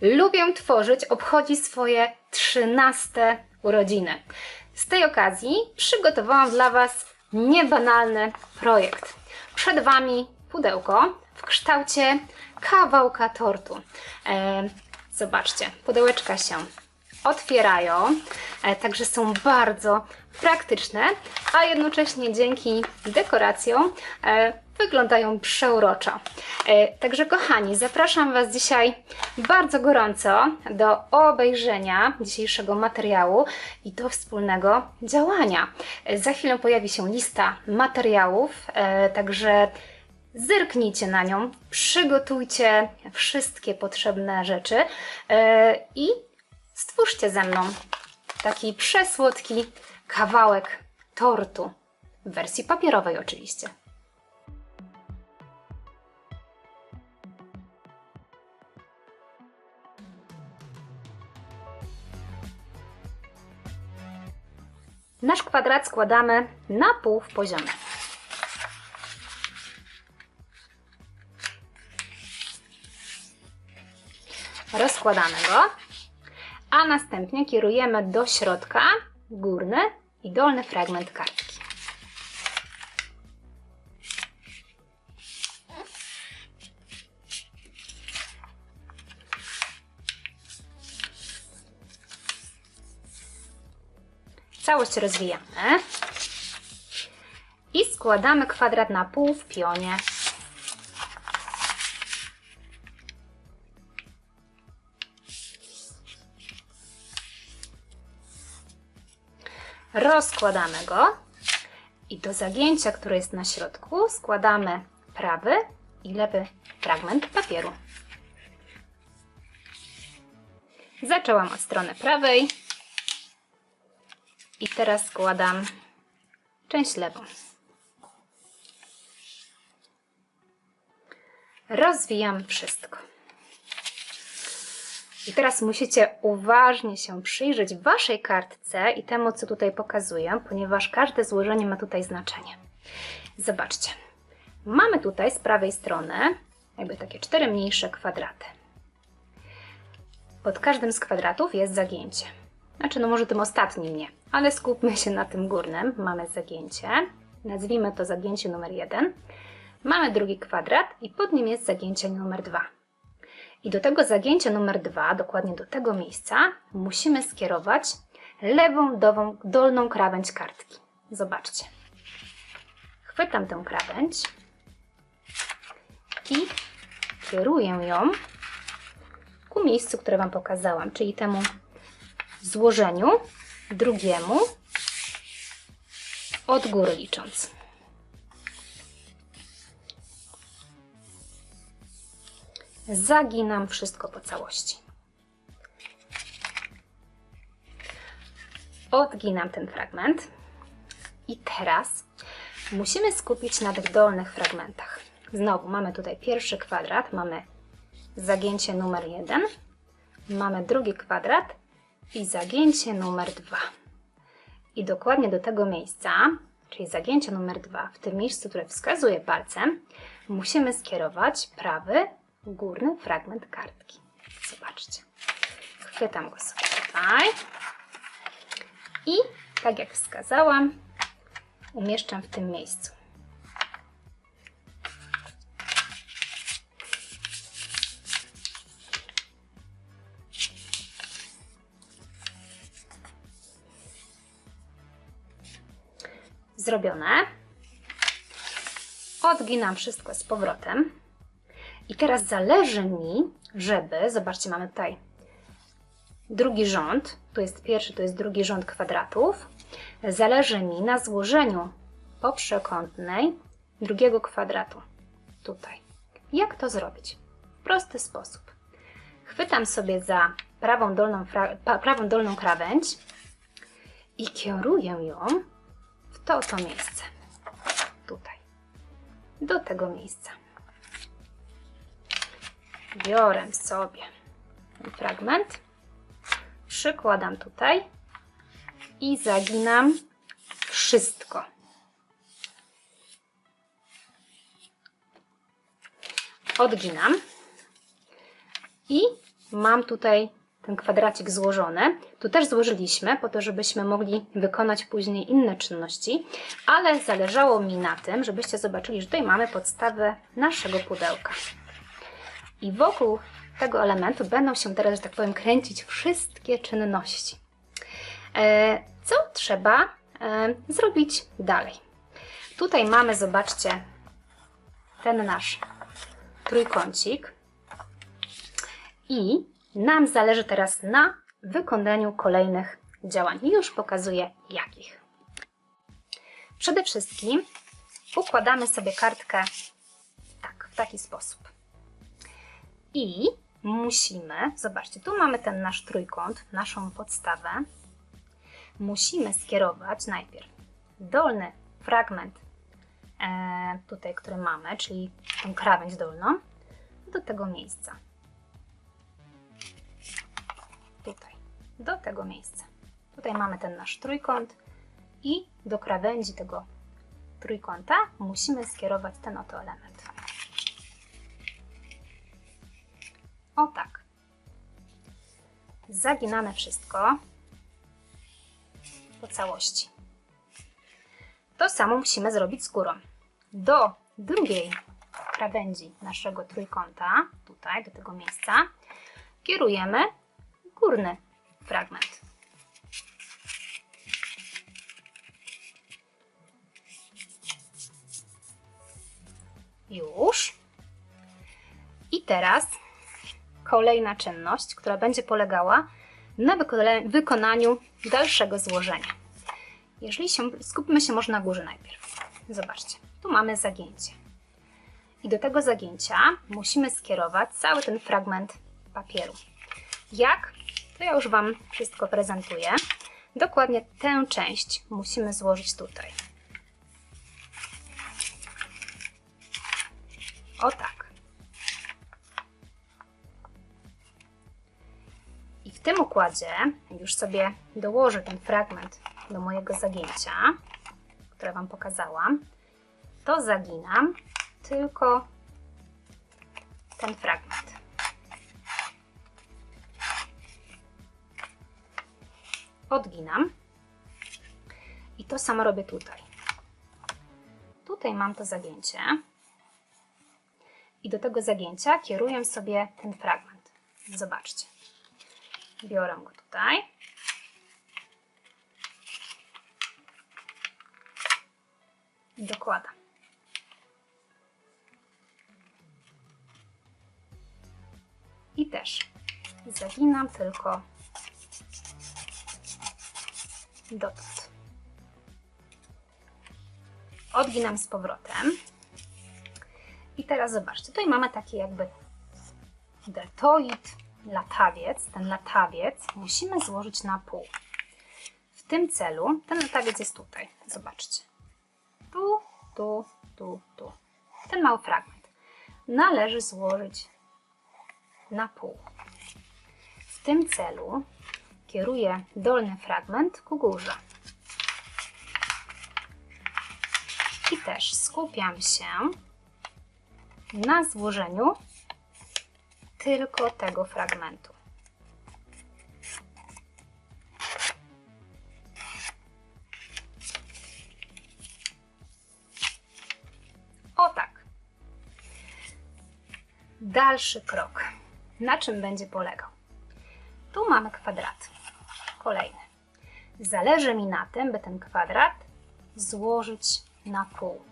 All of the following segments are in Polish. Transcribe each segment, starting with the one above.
lubię tworzyć, obchodzi swoje 13 urodziny. Z tej okazji przygotowałam dla Was niebanalny projekt. Przed Wami pudełko w kształcie kawałka tortu. E, zobaczcie, pudełeczka się otwierają, e, także są bardzo praktyczne, a jednocześnie dzięki dekoracjom e, wyglądają przeuroczo. E, Także kochani, zapraszam Was dzisiaj bardzo gorąco do obejrzenia dzisiejszego materiału i do wspólnego działania. Za chwilę pojawi się lista materiałów, także zerknijcie na nią, przygotujcie wszystkie potrzebne rzeczy i stwórzcie ze mną taki przesłodki kawałek tortu w wersji papierowej oczywiście. Nasz kwadrat składamy na pół w poziomie. Rozkładamy go, a następnie kierujemy do środka górny i dolny fragment kartki. Całość rozwijamy i składamy kwadrat na pół w pionie. Rozkładamy go i do zagięcia, które jest na środku, składamy prawy i lewy fragment papieru. Zaczęłam od strony prawej i teraz składam część lewą. Rozwijam wszystko. I teraz musicie uważnie się przyjrzeć Waszej kartce i temu, co tutaj pokazuję, ponieważ każde złożenie ma tutaj znaczenie. Zobaczcie. Mamy tutaj z prawej strony jakby takie cztery mniejsze kwadraty. Pod każdym z kwadratów jest zagięcie. Znaczy, no może tym ostatnim nie, ale skupmy się na tym górnym. Mamy zagięcie. Nazwijmy to zagięcie numer jeden. Mamy drugi kwadrat i pod nim jest zagięcie numer dwa. I do tego zagięcia numer dwa, dokładnie do tego miejsca, musimy skierować lewą dową, dolną krawędź kartki. Zobaczcie. Chwytam tę krawędź i kieruję ją ku miejscu, które Wam pokazałam, czyli temu złożeniu drugiemu od góry licząc. Zaginam wszystko po całości. Odginam ten fragment. I teraz musimy skupić na tych dolnych fragmentach. Znowu mamy tutaj pierwszy kwadrat, mamy zagięcie numer jeden, mamy drugi kwadrat i zagięcie numer dwa. I dokładnie do tego miejsca, czyli zagięcie numer dwa, w tym miejscu, które wskazuje palcem, musimy skierować prawy górny fragment kartki. Zobaczcie. Chwytam go sobie tutaj i tak jak wskazałam, umieszczam w tym miejscu. Zrobione. Odginam wszystko z powrotem. I teraz zależy mi, żeby, zobaczcie, mamy tutaj drugi rząd, tu jest pierwszy, tu jest drugi rząd kwadratów. Zależy mi na złożeniu poprzekątnej drugiego kwadratu. Tutaj. Jak to zrobić? W prosty sposób. Chwytam sobie za prawą dolną, prawą dolną krawędź i kieruję ją w to oto miejsce. Tutaj. Do tego miejsca biorę sobie ten fragment, przykładam tutaj i zaginam wszystko. Odginam i mam tutaj ten kwadracik złożony. Tu też złożyliśmy po to, żebyśmy mogli wykonać później inne czynności, ale zależało mi na tym, żebyście zobaczyli, że tutaj mamy podstawę naszego pudełka. I wokół tego elementu będą się teraz, że tak powiem, kręcić wszystkie czynności. E, Co trzeba e, zrobić dalej? Tutaj mamy, zobaczcie, ten nasz trójkącik. I nam zależy teraz na wykonaniu kolejnych działań. Już pokazuję jakich. Przede wszystkim układamy sobie kartkę tak, w taki sposób. I musimy, zobaczcie, tu mamy ten nasz trójkąt, naszą podstawę. Musimy skierować najpierw dolny fragment e, tutaj, który mamy, czyli tą krawędź dolną, do tego miejsca. Tutaj, do tego miejsca. Tutaj mamy ten nasz trójkąt i do krawędzi tego trójkąta musimy skierować ten oto element. O tak. Zaginamy wszystko po całości. To samo musimy zrobić z górą. Do drugiej krawędzi naszego trójkąta, tutaj, do tego miejsca, kierujemy górny fragment. Już. I teraz kolejna czynność, która będzie polegała na wykona- wykonaniu dalszego złożenia. Jeżeli się, skupmy się może na górze najpierw. Zobaczcie, tu mamy zagięcie. I do tego zagięcia musimy skierować cały ten fragment papieru. Jak? To ja już Wam wszystko prezentuję. Dokładnie tę część musimy złożyć tutaj. O tak. W tym układzie, już sobie dołożę ten fragment do mojego zagięcia, które Wam pokazałam, to zaginam tylko ten fragment. Odginam i to samo robię tutaj. Tutaj mam to zagięcie i do tego zagięcia kieruję sobie ten fragment. Zobaczcie. Biorę go tutaj. Dokładam. I też zaginam tylko dotąd. Odginam z powrotem. I teraz zobaczcie, tutaj mamy taki jakby deltoid, latawiec. Ten latawiec musimy złożyć na pół. W tym celu ten latawiec jest tutaj. Zobaczcie. Tu, tu, tu, tu. Ten mały fragment należy złożyć na pół. W tym celu kieruję dolny fragment ku górze. I też skupiam się na złożeniu tylko tego fragmentu. O tak. Dalszy krok. Na czym będzie polegał? Tu mamy kwadrat. Kolejny. Zależy mi na tym, by ten kwadrat złożyć na pół.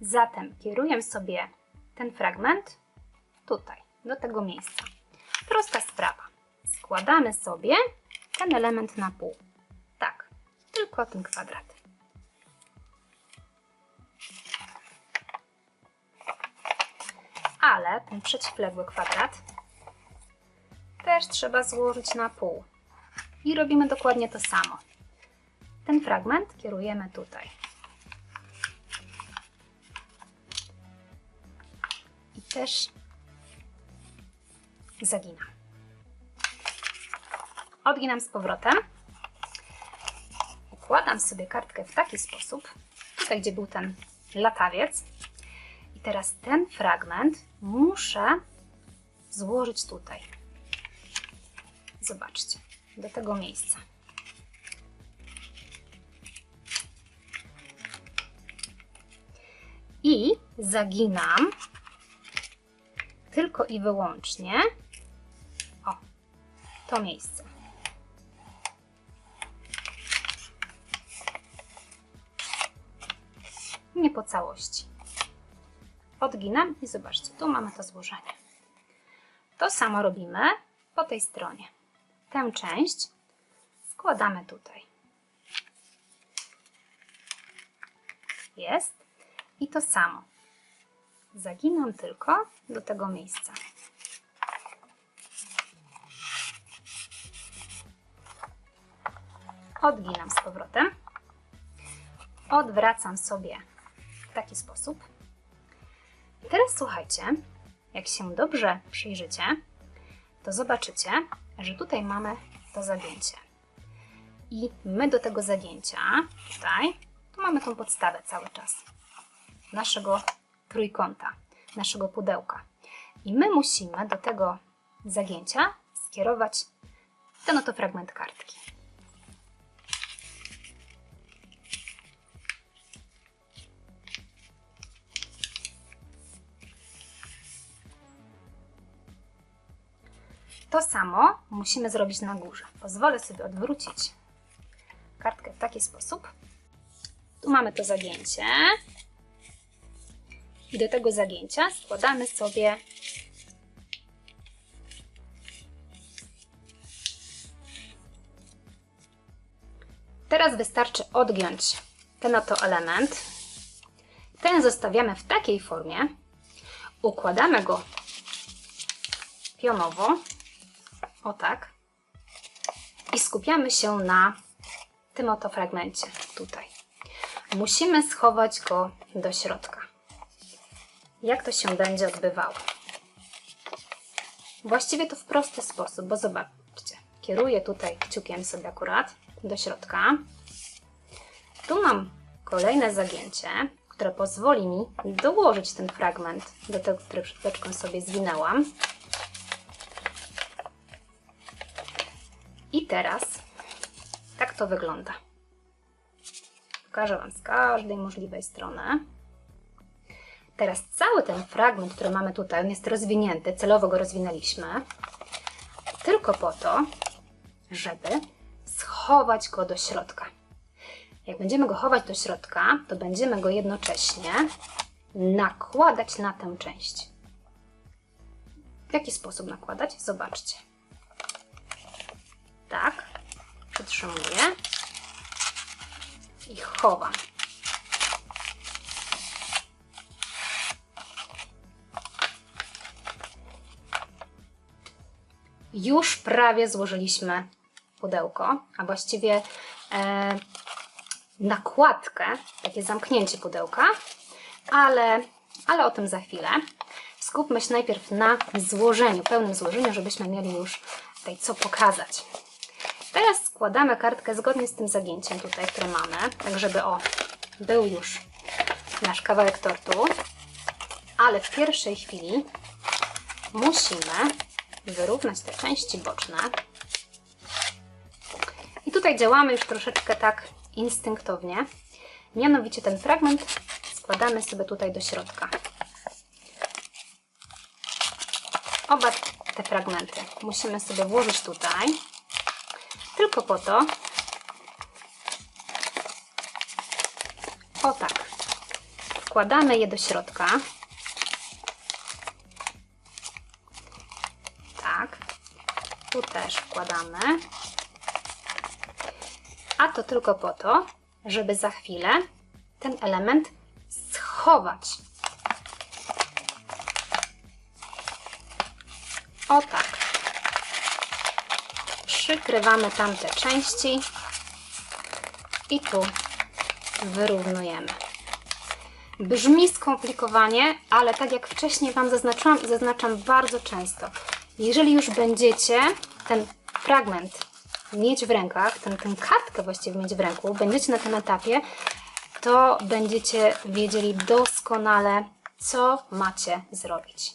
Zatem kieruję sobie ten fragment tutaj, do tego miejsca. Prosta sprawa. Składamy sobie ten element na pół. Tak, tylko ten kwadrat. Ale ten przeciwległy kwadrat też trzeba złożyć na pół. I robimy dokładnie to samo. Ten fragment kierujemy tutaj. I też zaginam. Odginam z powrotem. Układam sobie kartkę w taki sposób, tutaj gdzie był ten latawiec. I teraz ten fragment muszę złożyć tutaj. Zobaczcie, do tego miejsca. I zaginam tylko i wyłącznie to miejsce. Nie po całości. Odginam i zobaczcie, tu mamy to złożenie. To samo robimy po tej stronie. Tę część składamy tutaj. Jest. I to samo. Zaginam tylko do tego miejsca. Odginam z powrotem. Odwracam sobie w taki sposób. Teraz słuchajcie, jak się dobrze przyjrzycie, to zobaczycie, że tutaj mamy to zagięcie. I my do tego zagięcia, tutaj, tu mamy tą podstawę cały czas naszego trójkąta, naszego pudełka. I my musimy do tego zagięcia skierować ten oto fragment kartki. To samo musimy zrobić na górze. Pozwolę sobie odwrócić kartkę w taki sposób. Tu mamy to zagięcie. I do tego zagięcia składamy sobie Teraz wystarczy odgiąć ten oto element. Ten zostawiamy w takiej formie. Układamy go pionowo. O tak. I skupiamy się na tym oto fragmencie tutaj. Musimy schować go do środka jak to się będzie odbywało. Właściwie to w prosty sposób, bo zobaczcie, kieruję tutaj kciukiem sobie akurat do środka. Tu mam kolejne zagięcie, które pozwoli mi dołożyć ten fragment do tego, który przed sobie zwinęłam. I teraz tak to wygląda. Pokażę Wam z każdej możliwej strony. Teraz cały ten fragment, który mamy tutaj, on jest rozwinięty, celowo go rozwinęliśmy, tylko po to, żeby schować go do środka. Jak będziemy go chować do środka, to będziemy go jednocześnie nakładać na tę część. W jaki sposób nakładać? Zobaczcie. Tak, przytrzymuję i chowam. już prawie złożyliśmy pudełko, a właściwie e, nakładkę, takie zamknięcie pudełka, ale, ale o tym za chwilę. Skupmy się najpierw na złożeniu, pełnym złożeniu, żebyśmy mieli już tutaj co pokazać. Teraz składamy kartkę zgodnie z tym zagięciem tutaj, które mamy, tak żeby o, był już nasz kawałek tortu, ale w pierwszej chwili musimy wyrównać te części boczne. I tutaj działamy już troszeczkę tak instynktownie. Mianowicie ten fragment składamy sobie tutaj do środka. Oba te fragmenty musimy sobie włożyć tutaj, tylko po to, o tak, wkładamy je do środka. Tu też wkładamy. A to tylko po to, żeby za chwilę ten element schować. O tak. Przykrywamy tamte części i tu wyrównujemy. Brzmi skomplikowanie, ale tak jak wcześniej Wam zaznaczyłam i zaznaczam bardzo często, jeżeli już będziecie ten fragment mieć w rękach, ten, tę kartkę właściwie mieć w ręku, będziecie na tym etapie, to będziecie wiedzieli doskonale, co macie zrobić.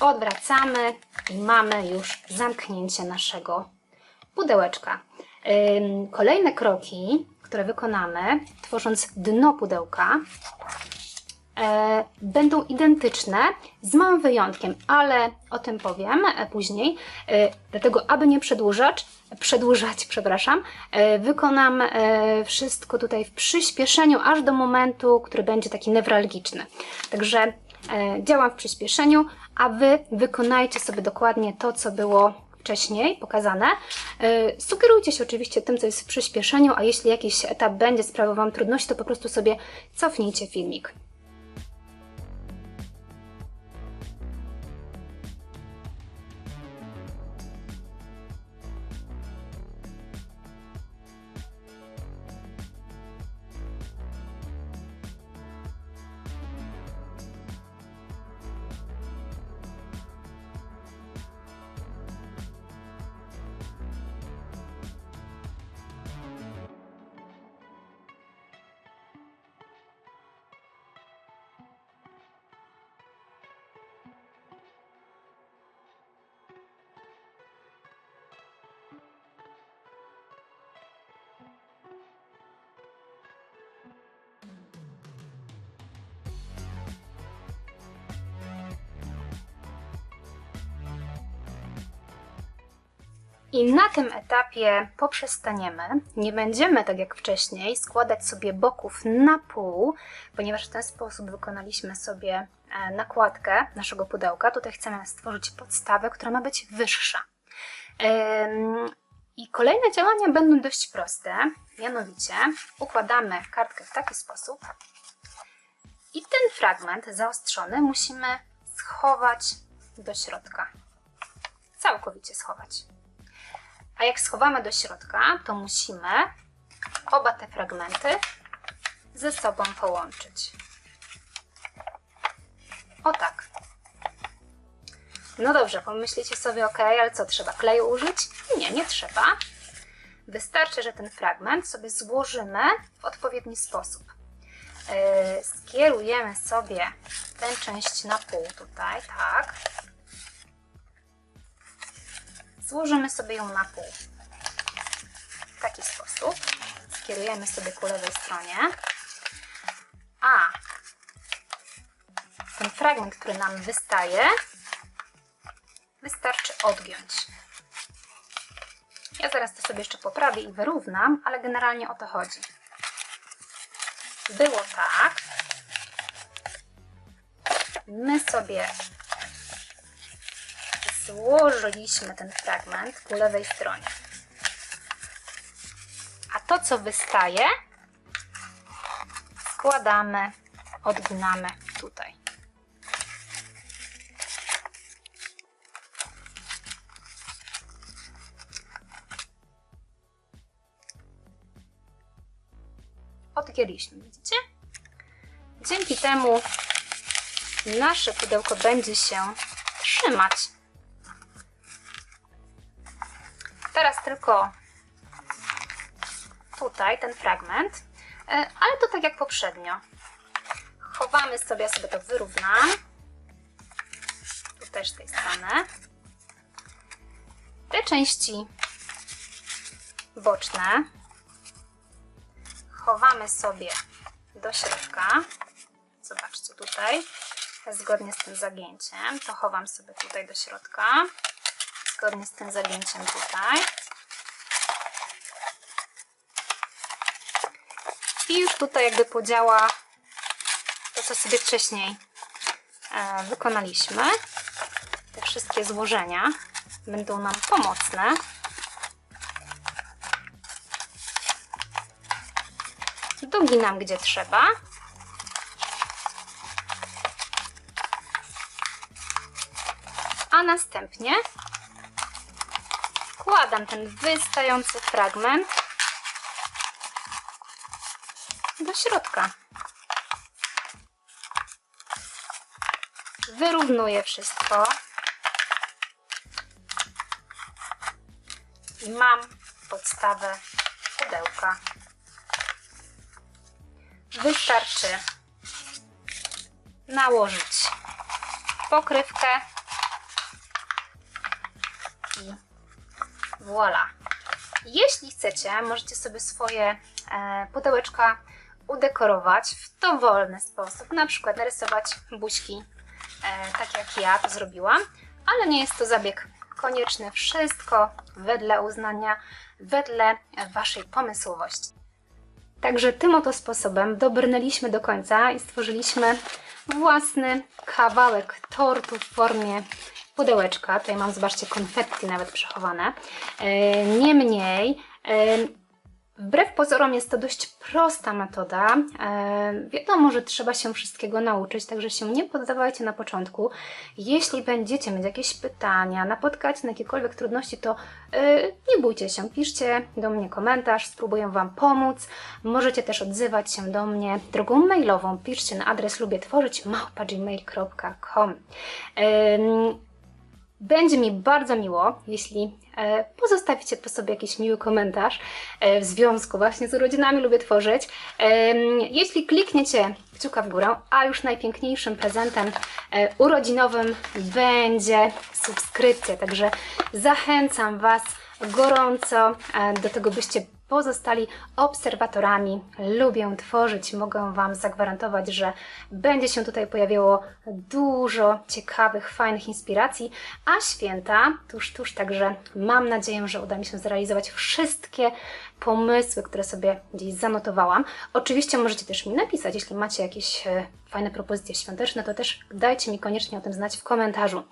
Odwracamy i mamy już zamknięcie naszego pudełeczka. Kolejne kroki, które wykonamy, tworząc dno pudełka, e, będą identyczne, z małym wyjątkiem, ale o tym powiem e, później. E, dlatego, aby nie przedłużać, przedłużać, przepraszam, wykonam wszystko tutaj w przyspieszeniu, aż do momentu, który będzie taki newralgiczny. Także działam w przyspieszeniu, a Wy wykonajcie sobie dokładnie to, co było wcześniej pokazane. E, Sugerujcie się oczywiście tym, co jest w przyspieszeniu, a jeśli jakiś etap będzie sprawiał Wam trudności, to po prostu sobie cofnijcie filmik. I na tym etapie poprzestaniemy. Nie będziemy, tak jak wcześniej, składać sobie boków na pół, ponieważ w ten sposób wykonaliśmy sobie e, nakładkę naszego pudełka. Tutaj chcemy stworzyć podstawę, która ma być wyższa. I kolejne działania będą dość proste. Mianowicie układamy kartkę w taki sposób i ten fragment zaostrzony musimy schować do środka. Całkowicie schować. A jak schowamy do środka, to musimy oba te fragmenty ze sobą połączyć. O tak. No dobrze, pomyślicie sobie, ok, ale co, trzeba kleju użyć? Nie, nie trzeba. Wystarczy, że ten fragment sobie złożymy w odpowiedni sposób. Yy, skierujemy sobie tę część na pół tutaj, tak. Złożymy sobie ją na pół. W taki sposób. Skierujemy sobie ku lewej stronie. A ten fragment, który nam wystaje, wystarczy odgiąć. Ja zaraz to sobie jeszcze poprawię i wyrównam, ale generalnie o to chodzi. Było tak. My sobie złożyliśmy ten fragment ku lewej stronie. A to, co wystaje, składamy, odginamy tutaj. Odgięliśmy, widzicie? Dzięki temu nasze pudełko będzie się trzymać. Teraz tylko tutaj ten fragment, e, ale to tak jak poprzednio. Chowamy sobie, ja sobie to wyrównam. Tu też tej strony. Te części boczne chowamy sobie do środka. Zobaczcie tutaj, zgodnie z tym zagięciem, to chowam sobie tutaj do środka zgodnie z tym zagięciem tutaj. I już tutaj jakby podziała to, co sobie wcześniej e, wykonaliśmy. Te wszystkie złożenia będą nam pomocne. Doginam gdzie trzeba. A następnie wkładam ten wystający fragment do środka. Wyrównuję wszystko. I mam podstawę pudełka. Wystarczy nałożyć pokrywkę Voila. Jeśli chcecie, możecie sobie swoje e, pudełeczka udekorować w dowolny sposób, na przykład narysować buźki, e, tak jak ja to zrobiłam, ale nie jest to zabieg konieczny. Wszystko wedle uznania, wedle Waszej pomysłowości. Także tym oto sposobem dobrnęliśmy do końca i stworzyliśmy własny kawałek tortu w formie pudełeczka. Tutaj mam, zobaczcie, konfetti nawet przechowane. E, Niemniej, e, wbrew pozorom jest to dość prosta metoda. E, Wiadomo, że trzeba się wszystkiego nauczyć, także się nie poddawajcie na początku. Jeśli będziecie mieć jakieś pytania, napotkacie na jakiekolwiek trudności, to nie bójcie się, piszcie do mnie komentarz, spróbuję Wam pomóc. Możecie też odzywać się do mnie drogą mailową. Piszcie na adres lubię tworzyć małpa.gmail.com. Będzie mi bardzo miło, jeśli e, pozostawicie po sobie jakiś miły komentarz e, w związku właśnie z urodzinami lubię tworzyć. Em, Jeśli klikniecie kciuka w górę, a już najpiękniejszym prezentem e, urodzinowym będzie subskrypcja, także zachęcam Was gorąco e, do tego, byście pozostali obserwatorami. Lubię tworzyć, mogę Wam zagwarantować, że będzie się tutaj pojawiało dużo ciekawych, fajnych inspiracji, a święta tuż, tuż, także mam nadzieję, że uda mi się zrealizować wszystkie pomysły, które sobie gdzieś zanotowałam. Oczywiście możecie też mi napisać, jeśli macie jakieś e, fajne propozycje świąteczne, to też dajcie mi koniecznie o tym znać w komentarzu.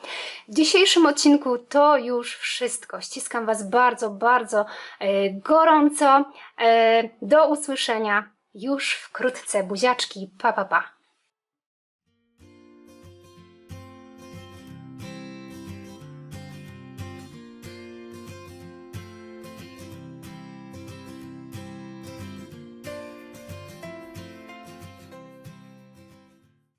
W dzisiejszym odcinku to już wszystko. Ściskam Was bardzo, bardzo e, gorąco. E, do usłyszenia już wkrótce. Buziaczki, pa, pa, pa.